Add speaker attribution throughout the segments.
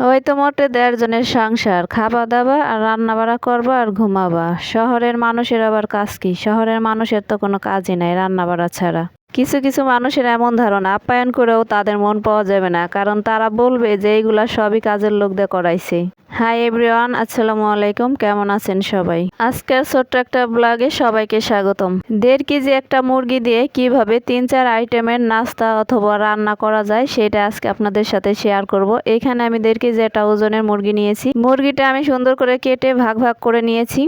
Speaker 1: ওই তো মোটে দেড় জনের সংসার। খাওয়া দাওয়া আর রান্না বাড়া করবা আর ঘুমাবা। শহরের মানুষের আবার কাজ কি? শহরের মানুষের তো কোনো কাজই নাই রান্না বাড়া ছাড়া। কিছু কিছু মানুষের এমন ধারণা, আপ্যায়ন করেও তাদের মন পাওয়া যাবে না, কারণ তারা বলবে যে এইগুলা সবই কাজের লোকদের করাইছে। হাই এভরিওয়ান, আসসালামু আলাইকুম, কেমন আছেন সবাই? আজকের ছোট্ট একটা ব্লগে সবাইকে স্বাগতম। দেড় কেজি একটা মুরগি দিয়ে কীভাবে তিন চার আইটেমের নাস্তা অথবা রান্না করা যায়, সেটা আজকে আপনাদের সাথে শেয়ার করব। এখানে আমি দেড় কেজি একটা ওজনের মুরগি নিয়েছি। মুরগিটা আমি সুন্দর করে কেটে ভাগ ভাগ করে নিয়েছি।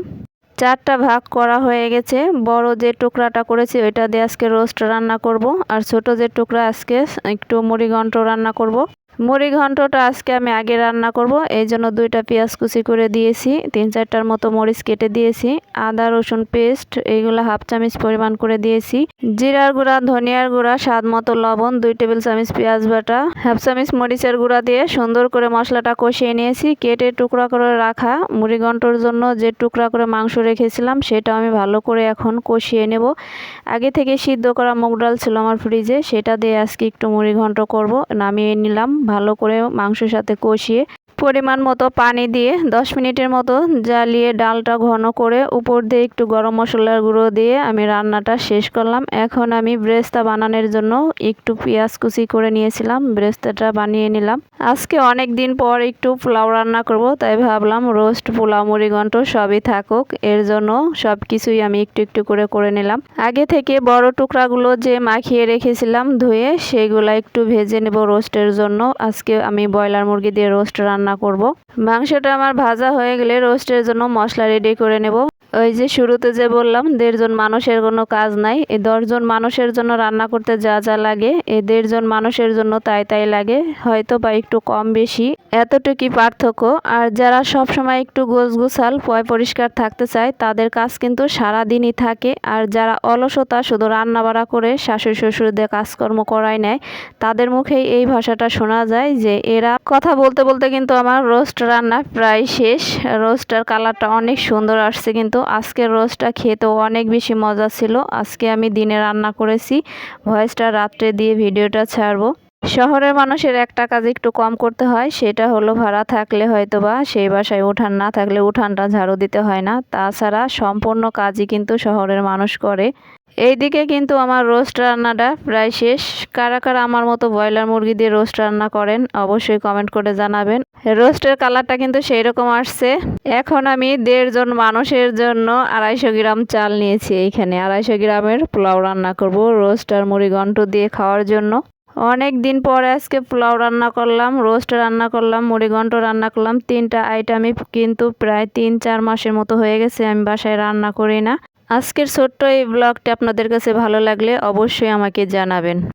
Speaker 1: চারটা ভাগ করা হয়ে গেছে। বড় যে টুকরাটা করেছি, ওইটা দিয়ে আজকে রোস্ট রান্না করব। আর ছোট যে টুকরা আজকে একটু মুড়ি ঘন্ট রান্না করব। মুড়ি ঘন্টটা আজকে আমি আগে রান্না করব, এই জন্য দুইটা পেঁয়াজ কুচি করে দিয়েছি, তিন চারটার মতো মরিচ কেটে দিয়েছি, আদা, রসুন পেস্ট, এইগুলো হাফ চামচ পরিমাণ করে দিয়েছি, জিরার গুঁড়া, ধনিয়ার গুঁড়া, স্বাদ মতো লবণ, দুই টেবিল চামচ পেঁয়াজ বাটা, হাফ চামচ মরিচের গুঁড়া দিয়ে সুন্দর করে মশলাটা কষিয়ে নিয়েছি, কেটে টুকরা করে রাখা, মুড়ি ঘন্টর জন্য যে টুকরা করে মাংস রেখেছিলাম সেটা আমি ভালো করে এখন কষিয়ে নেব। আগে থেকে সিদ্ধ করা মুগ ডাল ছিল আমার ফ্রিজে, সেটা দিয়ে আজকে একটু মুড়ি ঘন্ট করব, নামিয়ে নিলাম। ভালো করে মাংসের সাথে কষিয়ে পরিমাণ মতো পানি দিয়ে দশ মিনিটের মতো জ্বালিয়ে ডালটা ঘন করে উপর দিয়ে একটু গরম মশলার গুঁড়ো দিয়ে আমি রান্নাটা শেষ করলাম। এখন আমি ব্রেস্তা বানানোর জন্য একটু পেঁয়াজ কুচি করে নিয়েছিলাম, ব্রেস্তাটা বানিয়ে নিলাম। আজকে অনেক দিন পর একটু পোলাও রান্না করব, তাই ভাবলাম রোস্ট পোলাও মুড়িঘণ্ট সবই থাকুক, এর জন্য সব কিছুই আমি একটু একটু করে করে নিলাম। আগে থেকে বড় টুকরাগুলো যে মাখিয়ে রেখেছিলাম ধুয়ে, সেগুলা একটু ভেজে নেব রোস্টের জন্য। আজকে আমি ব্রয়লার মুরগি দিয়ে রোস্ট রান্না করব। মাংসটা আমার ভাজা হয়ে গেলে রোস্টের জন্য মশলা রেডি করে নেব। ওই যে শুরুতে যে বললাম, দেড়জন মানুষের কোনো কাজ নাই। এই দশজন মানুষের জন্য রান্না করতে যা যা লাগে, এই দেড়জন মানুষের জন্য তাই তাই লাগে। হয়তো বা একটু কম বেশি। এতটুকুই পার্থক্য। আর যারা সব সময় একটু গোছগুছাল, পয় পরিষ্কার থাকতে চায়, তাদের কাজ কিন্তু সারা দিনই থাকে। আর যারা অলসতা, শুধু রান্না বাড়া করে শাশুড়ি শ্বশুরদের কাজকর্ম করাই নেয়, তাদের মুখেই এই ভাষাটা শোনা যায় যে এরা কথা বলতে বলতে কিন্তু আমার রোস্ট রান্না প্রায় শেষ। রোস্টার কালারটা অনেক সুন্দর আসছে কিন্তু আজকের রোস্টটা খেতেও অনেক বেশি মজা ছিল। আজকে আমি দিনে রান্না করেছি। ভয়েসটা রাত্রে দিয়ে ভিডিওটা ছাড়বো। শহরের মানুষের একটা কাজ একটু কম করতে হয়, সেটা হলো ভাড়া থাকলে হয়তো বা সেই বাসায় উঠান, না থাকলে উঠানটা ঝাড়ু দিতে হয় না। তাছাড়া সম্পূর্ণ কাজই কিন্তু শহরের মানুষ করে। এইদিকে কিন্তু আমার রোস্ট রান্নাটা প্রায় শেষ। কারা কারা আমার মতো ব্রয়লার মুরগি দিয়ে রোস্ট রান্না করেন, অবশ্যই কমেন্ট করে জানাবেন। রোস্টের কালারটা কিন্তু সেই রকম আসছে। এখন আমি দেড়জন মানুষের জন্য আড়াইশো গ্রাম চাল নিয়েছি এইখানে। আড়াইশো গ্রামের পোলাও রান্না করব, রোস্ট আর মুড়ি ঘন্ট দিয়ে খাওয়ার জন্য। অনেক দিন পরে আজকে পোলাও রান্না করলাম, রোস্ট রান্না করলাম মুড়িঘণ্ট রান্না করলাম। তিনটা আইটেমই কিন্তু প্রায় তিন চার মাসের মতো হয়ে গেছে, আমি বাসায় রান্না করি না। আজকের ছোট্ট এই ব্লগটা আপনাদের কাছে ভালো লাগলে অবশ্যই আমাকে জানাবেন।